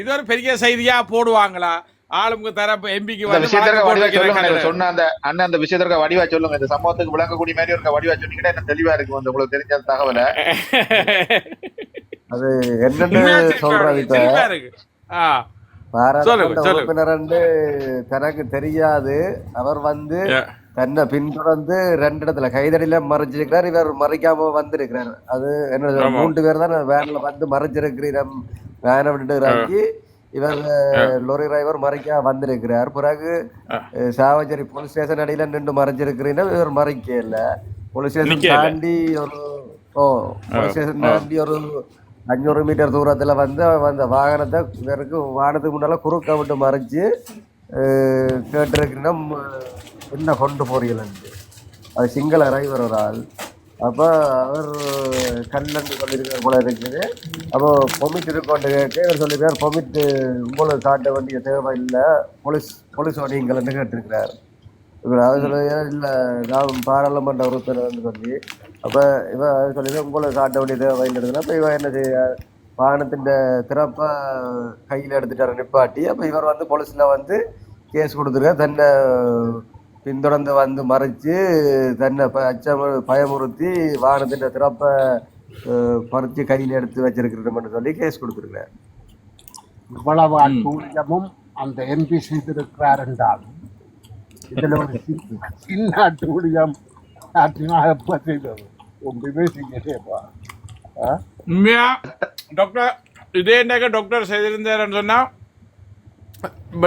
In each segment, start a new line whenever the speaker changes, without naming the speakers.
இது ஒரு பெரிய செய்தியா போடுவாங்களா? ஆளுங்க தரப்பு எம்பிக்கு
விஷயத்திற்கு சொன்ன அந்த அண்ணன் அந்த விஷயத்திற்கு வடிவா சொல்லுங்க. இந்த சம்பவத்துக்கு விளங்கக்கூடிய மாதிரி ஒரு வடிவா சொன்னீங்கன்னா என்ன தெளிவா இருக்கும் வந்து உங்களுக்கு தெரிஞ்ச தகவலை.
அது என்னன்னு சொல்றது
இருக்கு.
பாராளுமன்ற. உறுப்பினர் தனக்கு தெரியாது. அவர் வந்து தன்னை பின்தொடர்ந்து ரெண்டு இடத்துல கைதடியில மறைச்சிருக்கிறார் இவர் மறைக்காம வந்திருக்கிறார். அது என்ன. மூன்று பேர் தான் வேன்ல வந்து மறைச்சிருக்கிறோம் வேனை விட்டுட்டு இறங்கி இவர் லொரி டிரைவர் மறைக்க வந்திருக்கிறார். பிறகு சாவச்சேரி போலீஸ் ஸ்டேஷன் அடியில நின்று மறைச்சிருக்கிறீங்க இவர் மறைக்க இல்ல போலீஸ் ஸ்டேஷன். தாண்டி ஒரு ஓ போலீஸ் ஸ்டேஷன் தாண்டி ஒரு அஞ்சூறு மீட்டர் தூரத்துல வந்து அந்த வாகனத்தை இவருக்கு வாகனத்துக்கு முன்னால குறுக்க விட்டு மறைச்சு கேட்டிருக்கிறோம் என்ன கொண்டு போறீங்கன்னு அது சிங்கள டிரைவர் ஒரு ஆள். அப்போ அவர் கல்லண்டு கொண்டிருக்கிற போல இருக்குது. அப்போ பொமிட் இருக்கோண்டு கேட்டு இவர் சொல்லியிருக்கார் பொமிட் உங்களுக்கு காட்ட வேண்டிய தேவை இல்லை போலீஸ் போலீஸ் வடிங்கள்னு கேட்டிருக்கிறார். இவர் அவர் சொல்லுங்க இல்லை நான் பாராளுமன்ற உறுப்பினர்னு சொல்லி. அப்போ இவன் சொல்லி உங்களுக்கு காட்ட வேண்டிய தேவை இல்லைன்னா அப்போ இவன் என்ன செய்ய வாகனத்தின் திறப்பை கையில் எடுத்துட்டார் நிப்பாட்டி. அப்போ இவர் வந்து போலீஸில் வந்து கேஸ் கொடுத்துருக்கார். தன்னை பின்தொடர்ந்து வந்து மறைச்சு தன்னை அச்சம் பயமுறுத்தி வாகனத்தின் திறப்பை பறிச்சு கையில் எடுத்து வச்சிருக்கிறோம்னு சொல்லி கேஸ் கொடுத்துருக்கார்
இவ்வளவு அட்டூழியமும் அந்த எம்பி செய்திருக்கிறார் என்றால் இதுல ஒரு சின்ன- அட்டூழியம் நாட்டினாக செய்தது? ஒன்றுமே செய்யலேப்பா?
உண்மையா? டாக்டர் இதே என்னங்க டாக்டர் செய்திருந்தாருன்னு சொன்னா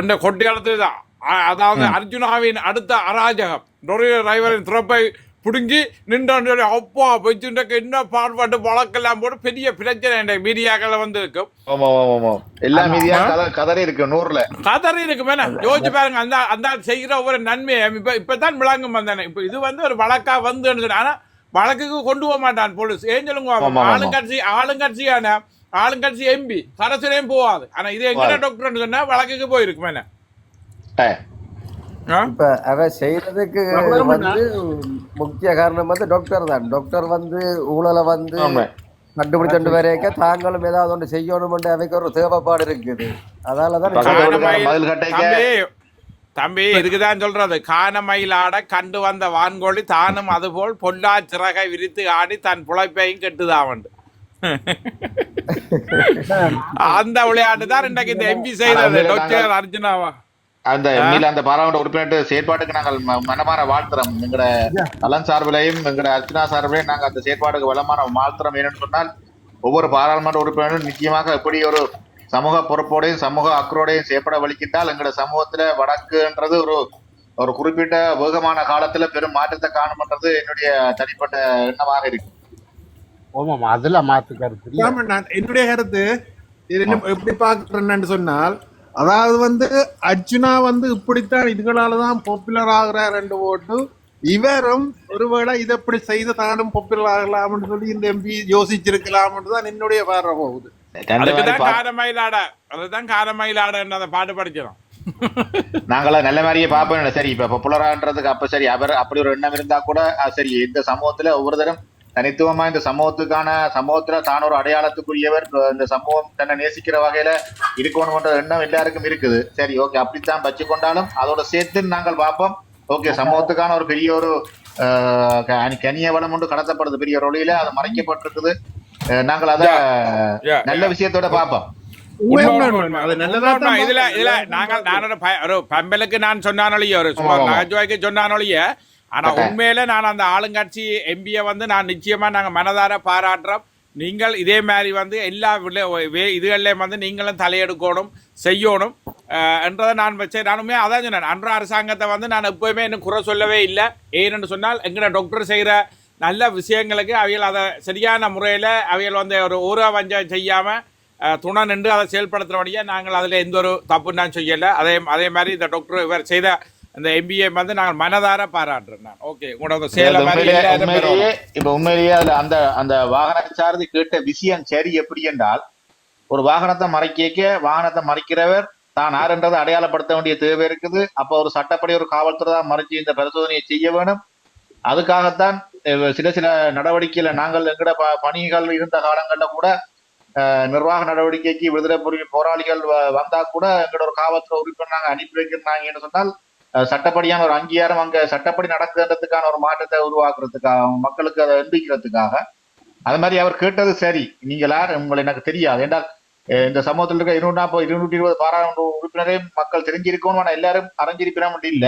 இந்த கொட்டி காலத்துல தான் அதாவது அர்ஜுனாவின் அடுத்த அராஜகம். லொரி டிரைவரின் திறப்பை புடுங்கி நின்று அப்பா வச்சுட்டு என்ன பாடுபாட்டு வழக்கெல்லாம் போட்டு பெரிய பிரச்சனை இந்த மீடியாக்கள் வந்து இருக்கும்
ஆமா எல்லா கதறி இருக்கு நூறுல.
கதறி இருக்கு மேல யோசிச்சு பாருங்க அந்த அந்த ஆள் செய்கிற ஒரு நன்மையை இப்ப இப்பதான் விளங்கும் வந்தானே. இப்ப இது வந்து ஒரு வழக்கா வந்து ஆனா வழக்குக்கு கொண்டு போக மாட்டான் போலீஸ். ஏன் சொல்லுங்க. ஆளுங்கட்சி ஆளுங்கட்சியான ஆளுங்கட்சி எம்பி கரசிலையும் போகாது ஆனா இது எங்க. டாக்டர் சொன்னா வழக்குக்கு போயிருக்கு மேல
ஏ,
இப்ப அவன் செய்யறதுக்கு வந்து முக்கிய காரணம் வந்து டாக்டர் தான். டாக்டர் வந்து ஊழலை வந்து
ஆமா.
கண்டுபிடிச்சண்டு வரைக்க தாங்களும் ஏதாவது ஒன்று செய்யணும்னு அவைக்கு ஒரு தேவைப்பாடு இருக்குது. அதாலதான்
தம்பி இதுக்குதான் சொல்றது. கானமயிலாட கண்டு வந்த வான்கோழி தானும் அதுபோல் பொல்லா சிறகை விரித்து ஆடி தன் புழைப்பையும் கெட்டுதாவண்டு அந்த விளையாட்டு தான் இன்றைக்கு இந்த எம்பி செய்தது டாக்டர் அர்ஜுனாவா?
அந்த எம்மில அந்த பாராளுமன்ற உறுப்பினர் செயற்பாட்டுக்கு நாங்கள் ம- மனமார வாழ்த்துறோம். எங்கட நலன் சார்பிலையும் எங்கட அர்ச்சனா சார்பிலையும் நாங்க அந்த செயற்பாட்டுக்கு வளமான வாழ்த்துறோம். ஏன்னு சொன்னால் ஒவ்வொரு பாராளுமன்ற உறுப்பினரும் நிச்சயமாக எப்படி ஒரு சமூக பொறுப்போடையும் சமூக அக்கறையோடையும் செயற்பட வலிக்கிட்டால் எங்கட சமூகத்துல வடக்குன்றது ஒரு ஒரு குறிப்பிட்ட வேகமான காலத்துல பெரும் மாற்றத்தை காணும்ன்றது என்னுடைய தனிப்பட்ட எண்ணமாக இருக்கு
ஓமாம் அதுல மாத்து கருத்து
என்னுடைய கருத்து இது எப்படி பாக்குறேன்னு சொன்னால் அதாவது வந்து அர்ஜுனா வந்து இப்படித்தான் இதுகளாலதான் பாப்புலர் ஆகுறார் ரெண்டு ஓட்டு இவரும் ஒருவேளை இதை இப்படி செய்து தானும் பாப்புலர் ஆகலாம்னு சொல்லி இந்த எம்பி யோசிச்சிருக்கலாம்னு தான் என்னுடைய பார்வை போகுது.
அதுதான் காரமயிலாட அந்த பாட்டு படிக்கிறோம்.
நாங்களாம் நல்ல மாதிரியே பார்ப்போம். சரி இப்ப பாப்புலரான்றதுக்கு அப்ப சரி அவர் அப்படி ஒரு எண்ணம் இருந்தா கூட சரி இந்த சமூகத்துல ஒவ்வொருத்தரும் தனித்துவமா இந்த சமூகத்துக்கான சமூகத்துல தான் ஒரு அடையாளத்துக்குரியவர் இந்த சமூகம் தன்னை நேசிக்கிற வகையில இருக்கணும்ன்ற எண்ணம் எல்லாருக்கும் இருக்குது. சரி ஓகே அப்படித்தான் வச்சு கொண்டாலும் அதோட சேர்த்து நாங்கள் பார்ப்போம். ஓகே சமூகத்துக்கான ஒரு பெரிய ஒரு கனிய வளம் ஒன்று கடத்தப்படுது பெரிய ஒரு ஒளியில. அது மறைக்கப்பட்டிருக்குது. நாங்கள் அத நல்ல விஷயத்தோட பார்ப்போம்.
இதுல இதுல. நாங்கள் நான் ஒரு பம்பலுக்கு நான் சொன்னானொழிய ஒரு சும்மா. நகைச்சுவைக்கு சொன்னானொழிய ஆனா
Okay.
உண்மையில நான் அந்த ஆளுங்கட்சி எம்பியை வந்து நான் நிச்சயமா நாங்க மனதார பாராட்டுறோம். நீங்கள் இதே மாதிரி வந்து எல்லா இதுகள்லயும் வந்து நீங்களும் தலையெடுக்கணும் செய்யணும் என்றதை நான் வச்சேன். நானுமே அதான் சொன்னேன். அன்ற அரசாங்கத்தை வந்து நான் எப்பவுமே இன்னும் குறை சொல்லவே இல்லை. ஏன்னு சொன்னால் எங்கட டாக்டர் செய்கிற நல்ல விஷயங்களுக்கு அவைகள் அதை சரியான முறையில் அவைகள் வந்து ஒரு ஊரா வஞ்சம் செய்யாமல் துணை நின்று அதை செயல்படுத்துகிறபடியே நாங்கள் அதில் எந்த ஒரு தப்பு நான் செய்யலை. அதே அதே மாதிரி இந்த டாக்டர் இவர் செய்த அந்த எம்பிஏ வந்து நாங்கள் மனதார பாராட்டுறேன் நான். ஓகே உங்களோட சேலை மாதிரி
உண்மையிலேயே. இப்ப உண்மையிலேயே அதுல அந்த அந்த வாகன சார்ந்து கேட்ட விஷயம் சரி எப்படி என்றால் ஒரு வாகனத்தை மறைக்க வாகனத்தை மறைக்கிறவர் தான் யாருன்றதை அடையாளப்படுத்த வேண்டிய தேவை இருக்குது. அப்ப ஒரு சட்டப்படி ஒரு காவல்துறை தான் மறைச்சு இந்த பரிசோதனையை செய்ய வேணும் அதுக்காகத்தான் சில சில நடவடிக்கையில நாங்கள் எங்கட பணிகள் இருந்த காலங்கள்ல கூட நிர்வாக நடவடிக்கைக்கு விடுதலை புலி போராளிகள் வந்தா கூட எங்களோட ஒரு காவல்துறை உறுப்பினர் நாங்க அனுப்பி வைக்கிறாங்கன்னு சொன்னால் சட்டப்படியான ஒரு அங்கீகாரம் அங்க சட்டப்படி நடக்குன்றதுக்கான ஒரு மாற்றத்தை உருவாக்குறதுக்காக மக்களுக்கு அதை எந்திக்கிறதுக்காக அது மாதிரி அவர் கேட்டது சரி. நீங்களா யார்? உங்களை எனக்கு தெரியாது. என்றால் இந்த சமூகத்தில் இருக்க இருநூறு நாற்பது இருநூற்றி இருபது பாராளுமன்ற உறுப்பினரையும் மக்கள் தெரிஞ்சிருக்கணும் ஆனா எல்லாரும் அறிஞ்சிருப்பினா இல்ல.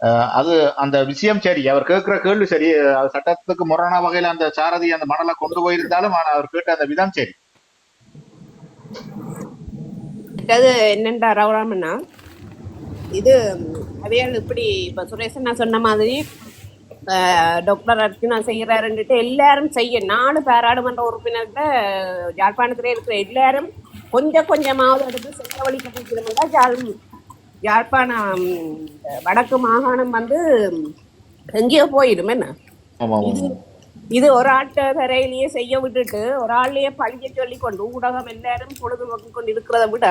அஹ், அது அந்த விஷயம் சரி. அவர் கேட்கிற கேள்வி சரி. அது சட்டத்துக்கு முரணான வகையில அந்த சாரதி அந்த மணலை கொண்டு போயிருந்தாலும் ஆனா அவர் கேட்ட அந்த விதம் சரி.
மற்றது என்னண்டா ரவுராமன்னா இது அவையால் இப்படி இப்போ சுரேசன் நான் சொன்ன மாதிரி டாக்டர் அர்ஜுனா செய்கிறாருன்ட்டு எல்லாரும் செய்ய நாலு பாராளுமன்ற உறுப்பினர்கிட்ட யாழ்ப்பாணத்தில் இருக்கிற எல்லாரும் கொஞ்சம் கொஞ்சமாவது எடுத்து கட்டிக்கிறோம்னா யாழ் யாழ்ப்பாணம் வடக்கு மாகாணம் வந்து எங்கேயோ போயிடும் என்ன? இது இது ஒரு ஆட்ட கரையிலேயே செய்ய விட்டுட்டு ஒரு ஆளையே பழிய சொல்லி கொண்டு ஊடகம் எல்லாரும் பொழுதுபோக்கு கொண்டு இருக்கிறத விட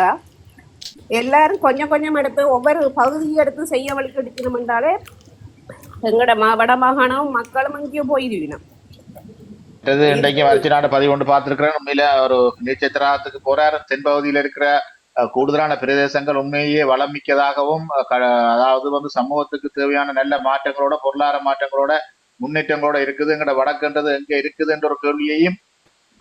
எல்லாரும் கொஞ்சம் கொஞ்சம் எடுத்து ஒவ்வொரு பகுதியும் எடுத்து செய்ய வழிக்கு எடுக்கணும் என்றாலே எங்களோட மா வட மாகாணம் மக்களும் இங்கேயும் போயிருவினோம்
இன்றைக்கு வளர்ச்சி நாடு பதிவு ஒன்று பார்த்திருக்கிறேன். உண்மையில ஒரு நீச்சத்திராத்துக்கு போறார். தென்பகுதியில இருக்கிற அஹ், கூடுதலான பிரதேசங்கள் உண்மையே வளம் மிக்கதாகவும் க- அதாவது வந்து சமூகத்துக்கு தேவையான நல்ல மாற்றங்களோட பொருளாதார மாற்றங்களோட முன்னேற்றங்களோட இருக்குதுங்கிற வடக்குன்றது எங்க இருக்குதுன்ற ஒரு கேள்வியையும்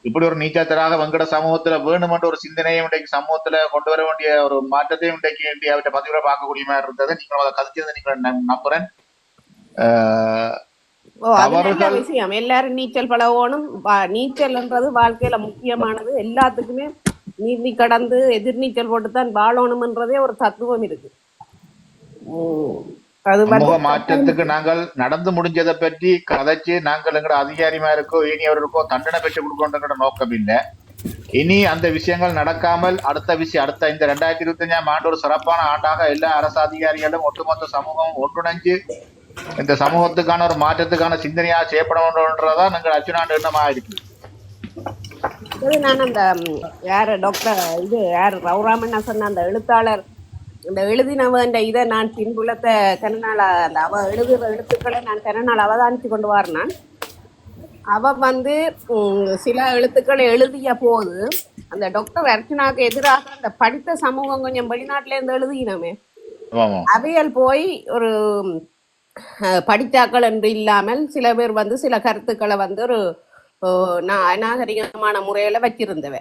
இப்படி ஒரு நீச்சத்திராக வெங்கட சமூகத்துல வேணுமென்ற ஒரு சிந்தனையும் இன்றைக்கு சமூகத்துல கொண்டு வர வேண்டிய ஒரு மாற்றத்தையும் இன்றைக்கு இந்தியாவிட்ட பதிவுல பார்க்கக்கூடிய மாதிரி இருந்தது. நீங்களும் அதை கதைச்சது நீங்க நம்- நம்புறேன்.
விஷயம்? எல்லாரும் நீச்சல் பழகணும் வா- நீச்சல்ன்றது வாழ்க்கையில முக்கியமானது. எல்லாத்துக்குமே நீந்தி கடந்து எதிர்நீச்சல் போட்டு தான் வாழணும்ன்றதே ஒரு தத்துவம் இருக்கு.
மாற்றத்துக்கு நாங்கள் நடந்து முடிஞ்சதை பற்றி கதைச்சு நாங்கள் எங்கட அதிகாரிமா இருக்கோ இனியவர்களுக்கோ தண்டனை பெற்று கொடுக்கணுங்கிற நோக்கம் இல்லை. இனி அந்த விஷயங்கள் நடக்காமல் அடுத்த விஷயம் அடுத்த இந்த ரெண்டாயிரத்தி இருபத்தி அஞ்சாம் ஆண்டு ஒரு சிறப்பான ஆண்டாக எல்லா அரசு அதிகாரிகளும் ஒட்டுமொத்த சமூகம் ஒன்றிணைஞ்சு இந்த சமூகத்துக்கான ஒரு மாற்றத்துக்கான சிந்தனையா செய்யப்படணுன்றதான் எங்கள் அச்சுனாண்டு எண்ணமாக இருக்கு.
இது நான் அந்த யாரு டாக்டர் இது யார் ரவுராமண்ணா சொன்ன அந்த எழுத்தாளர் இந்த எழுதினவன் இதை நான் பின்புலத்தை கனநாள் அந்த அவ எழுதுகிற எழுத்துக்களை நான் கனநாள் அவதானித்து கொண்டு வரேன் அவ வந்து சில எழுத்துக்களை எழுதிய போது அந்த டாக்டர் அர்ச்சனாக்கு எதிராக அந்த படித்த சமூகம் கொஞ்சம் வெளிநாட்டுல இருந்து எழுதினமே. அவையல் போய் ஒரு படித்தாக்கள் என்று இல்லாமல் சில பேர் வந்து சில கருத்துக்களை வந்து ஒரு ஓ, நா- அநாகரிகமான முறையில வச்சிருந்தவ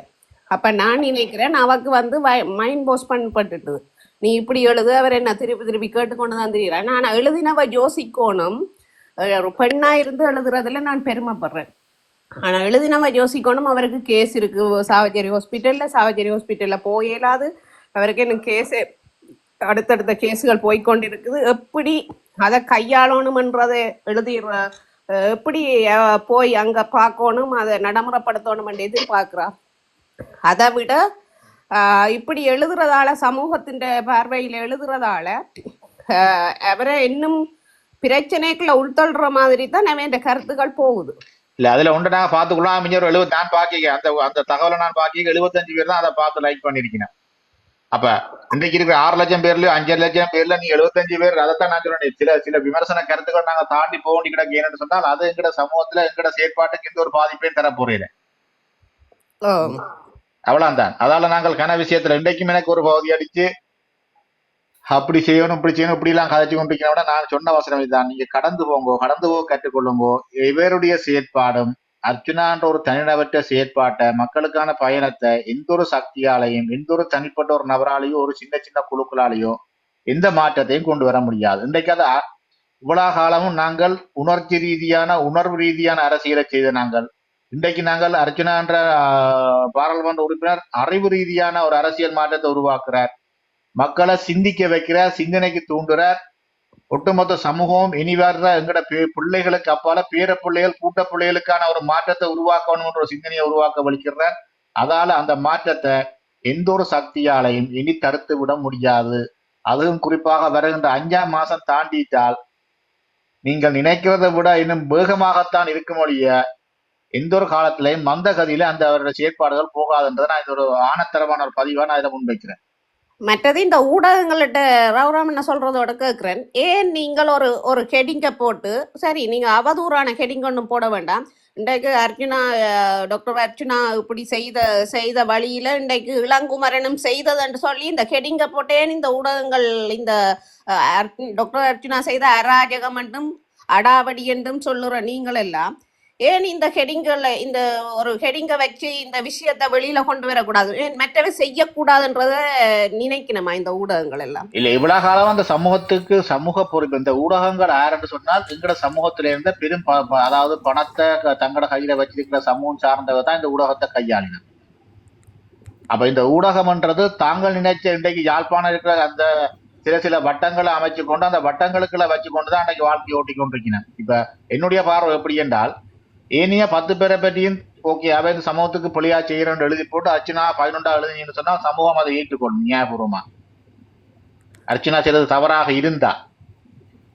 அப்ப நான் நினைக்கிறேன் அவக்கு வந்து மைண்ட் போஸ் பண்ணப்பட்டுட்டு நீ இப்படி எழுது அவர் என்ன திருப்பி திருப்பி கேட்டுக்கொண்டு தான் தெரியுறேன் நான் எழுதினவ யோசிக்கோணும். ஒரு பெண்ணா இருந்து எழுதுறதுல நான் பெருமைப்படுறேன். ஆனா எழுதினவ யோசிக்கணும் அவருக்கு கேஸ் இருக்கு. சாவச்சேரி ஹாஸ்பிட்டல்ல சாவச்சேரி ஹாஸ்பிட்டல்ல போயிடாது அவருக்கு இன்னும் கேஸே அடுத்தடுத்த கேஸுகள் போய்கொண்டிருக்குது எப்படி அதை கையாளணுமன்றதை எழுதிடுற எப்படி போய் அங்க பார்க்கணும் அதை நடைமுறைப்படுத்தணும் எதிர்பார்க்கிறா? அதை விட இப்படி எழுதுறதால சமூகத்தின் பார்வையில் எழுதுறதால அவரை இன்னும் பிரச்சனைக்குள்ள உள்தள்ளுற மாதிரி தான் அவன் கருத்துக்கள் போகுது.
இல்ல அதுல ஒன்று நான் பார்த்துக்கலாம் மிஞ்ச ஒரு எழுபது நான் பாக்கிக்க அந்த அந்த தகவலை நான் பாக்கிக்க எழுபத்தஞ்சு பேர் தான் அதை பார்த்து லைக் பண்ணிருக்கேன் அப்ப இன்றைக்கு இருக்கிற ஆறு லட்சம் பேர்ல அஞ்சு லட்சம் பேர்ல நீ எழுபத்தஞ்சு பேர் அதைத்தான் நான் சொல்றேன் சில சில விமர்சன கருத்துக்கள் நாங்க தாண்டி போக வேண்டி கிடக்கு சொன்னால் அது எங்கட சமூகத்துல எங்கட செயற்பாட்டுக்கு எந்த ஒரு பாதிப்பையும் தர
ஓ,
அவ்வளவுதான் அதால நாங்கள் கன விஷயத்துல இன்றைக்கும் எனக்கு ஒரு பகுதி அடிச்சு அப்படி செய்யணும் இப்படி செய்யணும் இப்படி எல்லாம் கதைச்சு கொண்டிருக்கிறத விட நான் சொன்ன அவசரம் இதுதான். நீங்க கடந்து போங்கோ கடந்து போக கற்றுக்கொள்ளுங்கோ இவருடைய செயற்பாடும் அர்ஜுனான்ற ஒரு தனிநபற்ற செயற்பாட்டை மக்களுக்கான பயணத்தை எந்த ஒரு சக்தியாலையும் எந்த ஒரு தனிப்பட்ட ஒரு நபராலேயோ ஒரு சின்ன சின்ன குழுக்களாலேயோ எந்த மாற்றத்தையும் கொண்டு வர முடியாது. இன்றைக்கு அதை இவ்வளவு காலமும் நாங்கள் உணர்ச்சி ரீதியான உணர்வு ரீதியான அரசியலை செய்த நாங்கள் இன்றைக்கு நாங்கள் அர்ச்சனா என்ற பாராளுமன்ற உறுப்பினர் அறிவு ரீதியான ஒரு அரசியல் மாற்றத்தை உருவாக்குறார். மக்களை சிந்திக்க வைக்கிறார் சிந்தனைக்கு தூண்டுறார். ஒட்டுமொத்த சமூகம் இனி வர்ற எங்கட பே- பிள்ளைகளுக்கு அப்பால பேர பிள்ளைகள் கூட்ட பிள்ளைகளுக்கான ஒரு மாற்றத்தை உருவாக்கணும்ன்ற ஒரு சிந்தனையை உருவாக்க வலிக்கிறார் அதால அந்த மாற்றத்தை எந்த ஒரு சக்தியாலையும் இனி தடுத்து விட முடியாது. அதுவும் குறிப்பாக வருகின்ற அஞ்சாம் மாசம் தாண்டிட்டால் நீங்கள் நினைக்கிறதை விட இன்னும் வேகமாகத்தான் இருக்கும் ஒழிய எந்த ஒரு காலத்திலையும் மந்த கதியில அந்த அவருடைய செயற்பாடுகள் போகாதுன்றதை நான் இது ஒரு ஆணத்தரமான ஒரு பதிவா நான் இதை முன்வைக்கிறேன்.
மற்றது இந்த ஊடகங்கள்கிட்ட ரவுராம் என்ன சொல்றதோட கேட்குறேன் ஏன் நீங்கள் ஒரு ஒரு ஹெடிங்கை போட்டு சரி நீங்க அவதூறான ஹெடிங் ஒன்றும் போட வேண்டாம். இன்றைக்கு அர்ஜுனா டாக்டர் அர்ஜுனா இப்படி செய்த செய்த வழியில இன்றைக்கு இளங்குமரனும் செய்ததுன்னு சொல்லி இந்த ஹெடிங்கை போட்டேன். இந்த ஊடகங்கள் இந்த டாக்டர் அர்ஜுனா செய்த அராஜகம் என்றும் அடாவடி என்றும் சொல்லுற நீங்கள் எல்லாம் ஏன் இந்த ஹெடிங்களை இந்த ஒரு ஹெடிங்கை வச்சு இந்த விஷயத்தை வெளியில கொண்டு வரக்கூடாது? ஏன் மற்றவை செய்யக்கூடாதுன்றத நினைக்கணுமா இந்த ஊடகங்கள் எல்லாம்?
இல்ல இவ்வளவு காலம் அந்த சமூகத்துக்கு சமூக பொறுப்பு. இந்த ஊடகங்கள் யாருன்னு சொன்னால் எங்கட சமூகத்தில இருந்த பெரும் ப- ப- அதாவது பணத்தை தங்கட கையில வச்சிருக்கிற சமூகம் சார்ந்தவ தான் இந்த ஊடகத்தை கையாளினர். அப்ப இந்த ஊடகம்ன்றது தாங்கள் நினைச்ச இன்றைக்கு யாழ்ப்பாணம் இருக்கிற அந்த சில சில வட்டங்களை அமைச்சு கொண்டு அந்த வட்டங்களுக்குள்ள வச்சு கொண்டு தான் அன்றைக்கு வாழ்க்கை ஓட்டி கொண்டிருக்கிறேன் இப்ப என்னுடைய பார்வை எப்படி என்றால் ஏனைய பத்து பேரை பற்றியும் ஓகே அவை இந்த சமூகத்துக்கு பொலியா செய்யறேன்னு எழுதி போட்டு அர்ச்சனா பதினொன்றா எழுதினு சொன்னா சமூகம் அதை ஏற்றுக்கொள்ளும் நியாயபூர்வமா. அர்ச்சனா செய்தது தவறாக இருந்தா.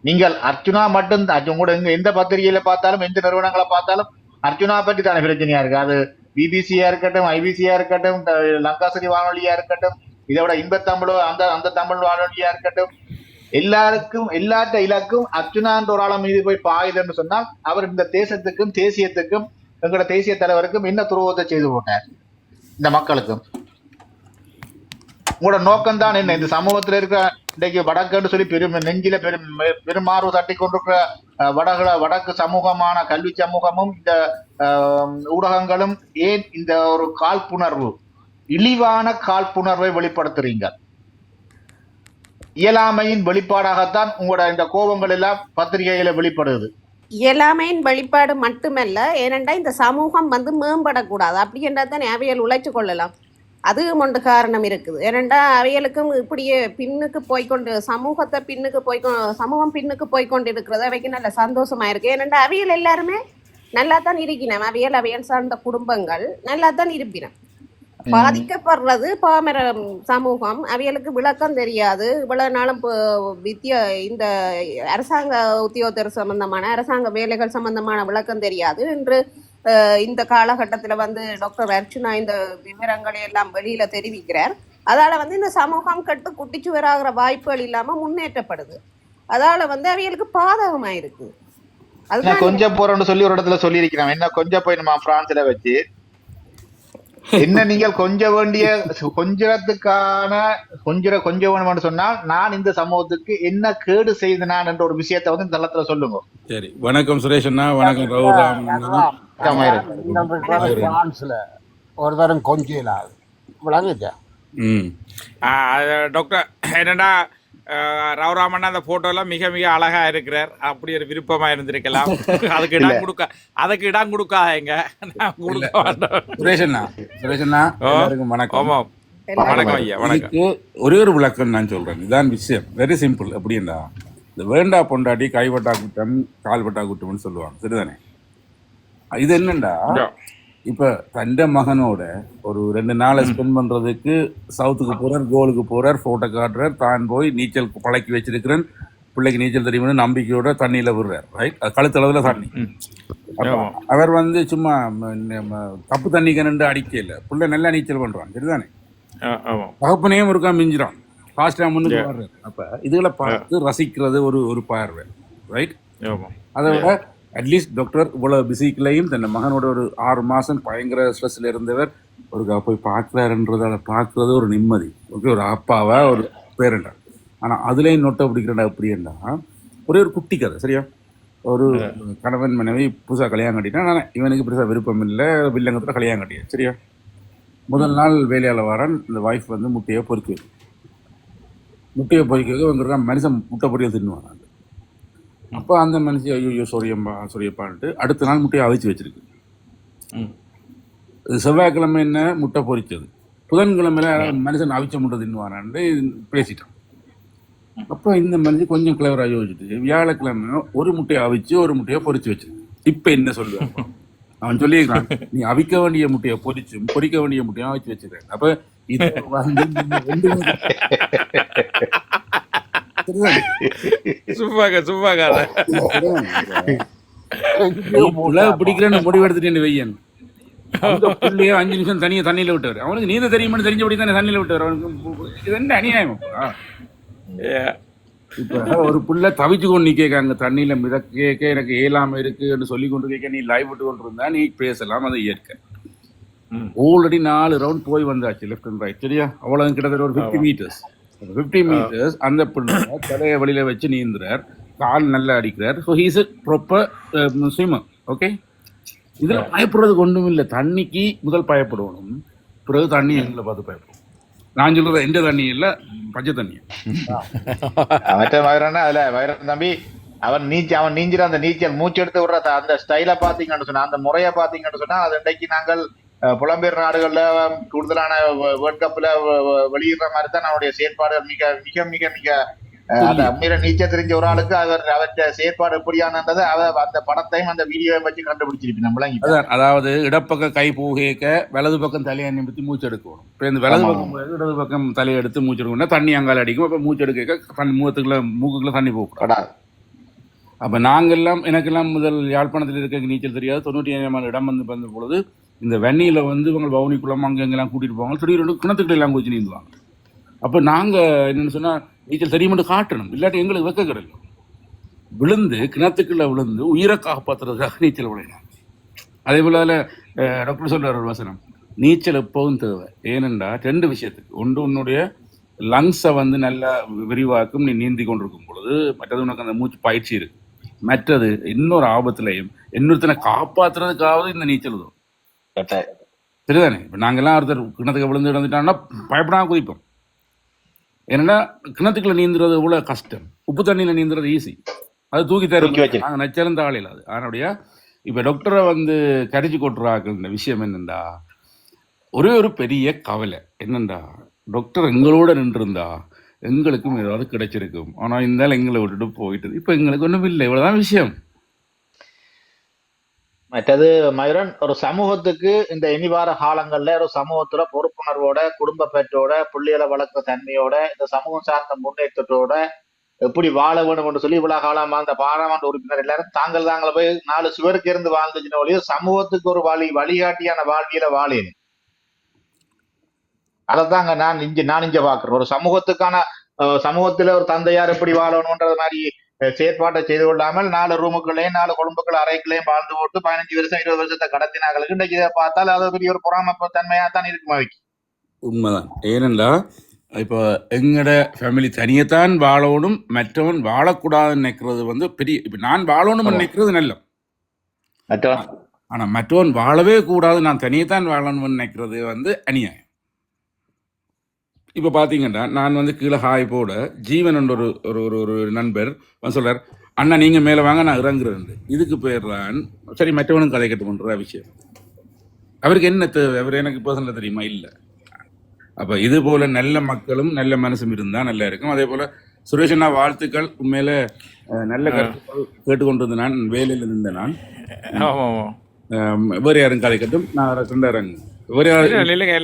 நீங்கள் அர்ச்சுனா மட்டும் உங்களோட எங்க எந்த பத்திரிகையில பார்த்தாலும் எந்த நிறுவனங்களை பார்த்தாலும் அர்ச்சுனா பற்றி தானே பிரச்சனையா இருக்கு. அது பிபிசியா இருக்கட்டும் ஐபிசியா இருக்கட்டும் லங்காசரி வானொலியா இருக்கட்டும் இதை விட இன்பத்தமிழோ அந்த அந்த தமிழ் வானொலியா இருக்கட்டும் எல்லாருக்கும் எல்லாத்த இலக்கும் அர்ஜுனான்ற ஒரு ஆளம் மீது போய் பாயுதுன்னு சொன்னால் அவர் இந்த தேசத்துக்கும் தேசியத்துக்கும் எங்களோட தேசிய தலைவருக்கும் என்ன துரோகத்தை செய்து போட்டார்? இந்த மக்களுக்கும். உங்களோட நோக்கம் தான் என்ன? இந்த சமூகத்துல இருக்கிற இன்றைக்கு வடக்குன்னு சொல்லி பெரும் நெஞ்சில பெரும் பெருமாறு தட்டி கொண்டிருக்கிற வடகுல வடக்கு சமூகமான கல்வி சமூகமும் இந்த ஊடகங்களும் ஏன் இந்த ஒரு காழ்ப்புணர்வு இழிவான காழ்ப்புணர்வை வெளிப்படுத்துறீங்க? இயலாமையின் வெளிப்பாடாகத்தான் உங்களோட இந்த கோபங்கள் எல்லாம் பத்திரிகையில வெளிப்படுது.
இயலாமையின் வெளிப்பாடு மட்டுமல்ல ஏனென்றா இந்த சமூகம் வந்து மேம்படக்கூடாது. அப்படி என்றால் தான் அவையல் உழைச்சு கொள்ளலாம். அதுவும் ஒன்று காரணம் இருக்குது. ஏனெண்டா அவைகளுக்கும் இப்படியே பின்னுக்கு போய்க்கொண்டு சமூகத்தை பின்னுக்கு போய் சமூகம் பின்னுக்கு போய்கொண்டு இருக்கிறது அவைக்கு நல்ல சந்தோஷமாக இருக்குது ஏனென்றால் அவையல் எல்லாருமே நல்லா தான் இருக்கினோம் அவையல் அவையல் சார்ந்த குடும்பங்கள் நல்லா தான் இருப்பினோம் பாதிக்கப்படுறது பாமர சமூகம். அவைகளுக்கு விளக்கம் தெரியாது. இவ்வளவு நாளும் வித்திய இந்த அரசாங்க உத்தியோகத்தர் சம்பந்தமான அரசாங்க வேலைகள் சம்பந்தமான விளக்கம் தெரியாது. அஹ், இந்த காலகட்டத்துல வந்து டாக்டர் அர்ச்சுனா இந்த விவரங்களை எல்லாம் வெளியில தெரிவிக்கிறார். அதால வந்து இந்த சமூகம் கட்டு குட்டிச்சுவராகிற வாய்ப்புகள் இல்லாம முன்னேற்றப்படுது. அதால வந்து அவைகளுக்கு பாதகமா இருக்கு
என்ன
அதுதான்
கொஞ்சம் போறோம்னு சொல்லி ஒரு இடத்துல சொல்லியிருக்கிறோம் என்ன கொஞ்சம் போய் நம்ம பிரான்ஸ்ல வச்சு என்ன நீங்கள் கொஞ்ச வேண்டிய கொஞ்சத்துக்கான கொஞ்ச கொஞ்ச வேணும்னு சொன்னால் நான் இந்த சமூகத்துக்கு என்ன கேடு செய்தனான் என்ற ஒரு விஷயத்தை வந்து இந்த தளத்துல சொல்லுங்க.
சரி வணக்கம் சுரேஷ் அண்ணா வணக்கம்
பிரான்ஸ்ல ஒரு தரம் கொஞ்சம் விளங்குச்சா?
ம்.
டாக்டர் என்னடா ரவுராமன் அந்த போட்டோல மிக மிக அழகா இருக்கிறார். அப்படி ஒரு விருப்பமா இருந்திருக்கலாம். அதுக்கு இடம் கொடுக்க அதுக்கு இடம் கொடுக்காதீங்க. நான் கொடுக்க மாட்டோம்
சுரேஷ் அண்ணா சுரேஷ் அண்ணா
ஓ.
எல்லாருக்கும் வணக்கம்
வணக்கம். ஐயா வணக்கம்.
ஒரே ஒரு விளக்கம் நான் சொல்றேன். இதான் விஷயம். வெரி சிம்பிள் எப்படின்னா இந்த வேண்டா பொண்டாட்டி கைவட்டா குட்டம் கால்வட்டா குட்டம்னு சொல்லுவாங்க. சரிதானே? இது என்னண்டா? இப்ப தண்ட மகனோட ஒரு ரெண்டு நாளை ஸ்பெண்ட் பண்றதுக்கு சவுத்துக்கு போறார் கோலுக்கு போறார் போட்டோ காட்டுறார் தான் போய் நீச்சல் பழக்கி வச்சிருக்கிறேன். பிள்ளைக்கு நீச்சல் தெரியும்னு நம்பிக்கையோட தண்ணியில விடுறார் ரைட் கழுத்தளவுல தண்ணி. அவர் வந்து சும்மா தப்பு தண்ணி கண்டு அடிக்கல பிள்ளை நல்லா நீச்சல் பண்றான் சரிதானே? தகப்பனையும் ஒருக்கா மிஞ்சிறான். ஃபாஸ்டா முன்னுக்கு வர்றாரு. அப்ப இதுகளை பார்த்து ரசிக்கிறது ஒரு ஒரு பார்வை ரைட் அதை விட அட்லீஸ்ட் டாக்டர் இவ்வளவு பிசிக்கலையும் தன் மகனோட ஒரு ஆறு மாசம் பயங்கர ஸ்ட்ரெஸ்ல இருந்தவர் ஒரு போய் பார்க்குறாருன்றத அதை பார்க்கறது ஒரு நிம்மதி. ஓகே ஒரு அப்பாவா ஒரு பேரண்டா ஆனா அதுலயும் நொட்டை பிடிக்கிறா எப்படின்னா ஒரே ஒரு குட்டி கதை சரியா? ஒரு கணவன் மனைவி புதுசா கல்யாணம் கட்டினா நான் இவனுக்கு பெருசா விருப்பம் இல்லை வில்லங்கத்துல கல்யாணம் கட்டியா சரியா? முதல் நாள் வேலையால வரேன் இந்த வைஃப் வந்து முட்டையை பொறிக்க. முட்டையை பொறிக்க இவங்க மனுஷன் முட்டை பொரியல் தின்னுவாங்க அப்போ அந்த மனுஷன் ஐயோ சொரியம்பா சொரியப்பான்ட்டு அடுத்த நாள் முட்டையை அவிச்சு வச்சிருக்கு. செவ்வாய்க்கிழமை என்ன? முட்டை பொரிச்சது. புதன்கிழமையில மனுஷன் அவிச்ச முட்டை தின்னுவானான்னு பேசிட்டான். அப்போ இந்த மனுஷன் கொஞ்சம் கிளவராக யோசிச்சுட்டு வியாழக்கிழமை ஒரு முட்டையை அவிச்சு ஒரு முட்டையை பொரிச்சு வச்சிருக்கு. இப்போ என்ன சொல்லுவான்? அவன் சொல்லியிருக்கான் நீ அவிக்க வேண்டிய முட்டையை பொரிச்சும் பொரிக்க வேண்டிய முட்டையை அவிச்சு வச்சிருக்கேன் அப்ப இது?
சும்மாங்க சும்மாங்க
பிடிக்கிறேன்னு முடிவு எடுத்துட்டேன்னு வையன் அந்த புள்ளைய அஞ்சு நிமிஷம் தனியா தண்ணியில விட்டவர் அவனுக்கு நீந்த தெரியுமான்னு தெரிஞ்சபடி தானே தண்ணியில விட்டவர் அவனுக்கு இது என்ன அநியாயம்? இப்ப ஒரு புள்ள தவிச்சு கொண்டு நிக்க அங்க தண்ணியில மிதக்க எனக்கு ஏலாம இருக்குன்னு சொல்லி கொண்டு கேட்க நீ லைவ் விட்டு கொண்டு இருந்தா நீ பேசலாம் அது இயற்கை ஆல்ரெடி நாலு ரவுண்ட் போய் வந்தாச்சு லெஃப்ட் அண்ட் ரைட் சரியா? அவ்வளவு கிட்டத்தட்ட ஒரு ஃபிஃப்டி மீட்டர்ஸ் ஃபிஃப்டி மீட்டர்ஸ் அந்த பிள்ளை தலையை வெளியில வச்சு நீந்துறார். கால் நல்லா அடிக்கிறார். So he's proper swimmer okay இதுல பயப்படுறதுக்கு ஒன்றும் இல்லை தண்ணிக்கு முதல் பயப்படணும். பிறகு தண்ணி எங்களை பார்த்து பயப்படும். நான் சொல்றது எந்த தண்ணி இல்ல பச்சை தண்ணி.
மற்ற வைரன்னா அதுல வைரன் தம்பி அவன் நீச்சல் அவன் நீஞ்சிற அந்த நீச்சல் மூச்சு எடுத்து விடுற அந்த ஸ்டைல பாத்தீங்கன்னு சொன்னா அந்த முறைய பாத்தீங்கன்னு சொன்னா அது இன்றைக்கு நாங்கள் புலம்பெயர் நாடுகள்ல கூடுதலான வேர்ல்ட் கப்ல வெளியிடுற மாதிரி தான் நம்மளுடைய செயற்பாடுகள் மிக மிக மிக மிக அந்த அம்மீர நீச்சல் தெரிஞ்ச ஒரு ஆளுக்கு அவர் அவற்ற செயற்பாடு எப்படியானதை அவ அந்த படத்தையும் அந்த வீடியோவை வச்சு கண்டுபிடிச்சிருப்பி.
அதான் அதாவது இடப்பக்கம் கை பூகேக்க வலது பக்கம் தலையை நிமித்தி மூச்சு எடுக்கணும். இப்போ இந்த வலது. பக்கம் இடது பக்கம் தலையை எடுத்து மூச்சு எடுக்கணும்னா தண்ணி அங்கால அடிக்கும். அப்போ மூச்சு எடுக்க தண்ணி முகத்துக்குள்ள மூக்குக்குள்ள தண்ணி போகக்கூடாது. அப்போ நாங்கெல்லாம் எனக்கெல்லாம் முதல் யாழ்ப்பாணத்தில் இருக்க நீச்சல் தெரியாது. தொண்ணூற்றி ஏழாம் இடம் வந்து வந்த பொழுது இந்த வெண்ணியில் வந்து இவங்க பவுனி குளம் அங்கே எங்கெல்லாம் கூட்டிகிட்டு போவாங்க. திடீர்னு கிணத்துக்கிட்ட எல்லாம் குதிச்சு நீந்துவாங்க. அப்போ நாங்கள் என்னென்னு சொன்னால் நீச்சல் தெரியுமென்று காட்டணும். இல்லாட்டி எங்களுக்கு வெக்க கிடையாது விழுந்து கிணத்துக்குள்ள விழுந்து உயிரை காப்பாற்றுறதுக்காக நீச்சல் விளையாடும் அதே போல அதில் டாக்டர் சொல்கிறார் ஒரு வசனம். நீச்சல் எப்போதும் தேவை. ஏனென்றா ரெண்டு விஷயத்துக்கு. ஒன்று உன்னுடைய லங்ஸை வந்து நல்லா விரிவாக்கும் நீ நீந்தி கொண்டிருக்கும் பொழுது மற்றது உனக்கு அந்த மூச்சு பயிற்சி இருக்கு. மற்றது இன்னொரு ஆபத்துலையும் இன்னொருத்தனை காப்பாத்துறதுக்காவது இந்த நீச்சல் உதவும்.
கட்டாயம்.
சரிதானே? இப்போ நாங்கெல்லாம் ஒருத்தர் கிணத்துக்கு விழுந்து இறந்துட்டாங்கன்னா பயப்படாம குதிப்போம் ஏன்னா கிணத்துக்குள்ள நீந்துறது இவ்வளோ கஷ்டம். உப்பு தண்ணியில் நீந்துறது ஈஸி அது தூக்கி தரும். நாங்கள் நச்சலும் தாழையில் அது. அதனுடைய இப்போ டாக்டரை வந்து கடிச்சு கொட்டுறாக்குற விஷயம் என்னண்டா ஒரே ஒரு பெரிய கவலை. என்னண்டா டாக்டர் எங்களோட நின்றுருந்தா எங்களுக்கும் ஏதாவது கிடைச்சிருக்கும். ஆனால் இருந்தாலும் எங்களை விட்டுட்டு போயிட்டது. இப்போ எங்களுக்கு ஒன்றும் இல்லை இவ்வளோதான் விஷயம்.
மற்றது மயூரன் ஒரு சமூகத்துக்கு இந்த இனிவார காலங்கள்ல ஒரு சமூகத்துல பொறுப்புணர்வோட குடும்ப பெற்றோட பிள்ளைகளை வளர்க்க தன்மையோட இந்த சமூகம் சார்ந்த முன்னேற்றத்தோட எப்படி வாழ வேண்டும் என்று சொல்லி இவ்வளவு காலமா அந்த பாராளுமன்ற உறுப்பினர் எல்லாரும் தாங்கள் தாங்களை போய் நாலு சுவருக்கு இருந்து வாழ்ந்துச்சுன ஒழிய சமூகத்துக்கு ஒரு வழி வழிகாட்டியான வாழ்வியல வாழினு. அதைத்தாங்க நான் இங்க நான் இங்க பாக்குறேன் ஒரு சமூகத்துக்கான சமூகத்துல ஒரு தந்தையார் எப்படி வாழணும்ன்றது மாதிரி செயற்பாட்டை செய்து கொள்ளாமல் நாலு ரூமுக்குள்ளேயும் நாலு குடும்பங்கள் அறைக்குள்ளேயும் வாழ்ந்து போட்டு பதினஞ்சு வருஷம் இருபது வருஷத்தை கடத்தினாங்களுக்கு இன்றைக்கு இதை பார்த்தால் அது பெரிய ஒரு பொறாம தன்மையா தான் இருக்கும் அவைக்கு.
உண்மைதான். ஏனென்றா இப்போ எங்கட ஃபேமிலி தனியத்தான் வாழணும் மற்றவன் வாழக்கூடாதுன்னு நினைக்கிறது வந்து பெரிய இப்போ நான் வாழணும்னு நினைக்கிறது நல்ல. ஆனால் மற்றவன் வாழவே கூடாது நான் தனியத்தான் வாழணும்னு நினைக்கிறது வந்து அநியாயம். இப்போ பார்த்தீங்கன்னா நான் வந்து கீழே ஹாய் போட ஜீவன் என்ற ஒரு ஒரு ஒரு ஒரு நண்பர் வந்து சொல்றார் அண்ணா நீங்கள் மேலே வாங்க நான் இறங்குறேன் இதுக்கு பேர் தான் சரி மற்றவனும் கதை கட்டுமன்ற விஷயம். அவருக்கு என்ன தேவை? அவர் எனக்கு பர்சனலாக தெரியுமா? இல்லை. அப்போ இது போல நல்ல மக்களும் நல்ல மனசும் இருந்தால் நல்லா இருக்கும். அதே போல சுரேஷ் அண்ணா வாழ்த்துக்கள். உண்மையில நல்ல கருத்துக்கள் கேட்டுக்கொண்டிருந்த நான் வேலையில் இருந்த நான். வேறு யாரும் கதை கட்டும்? நான் ரெண்டாயிரம் வேறு யாரும்
இல்லைங்க இல்லைங்க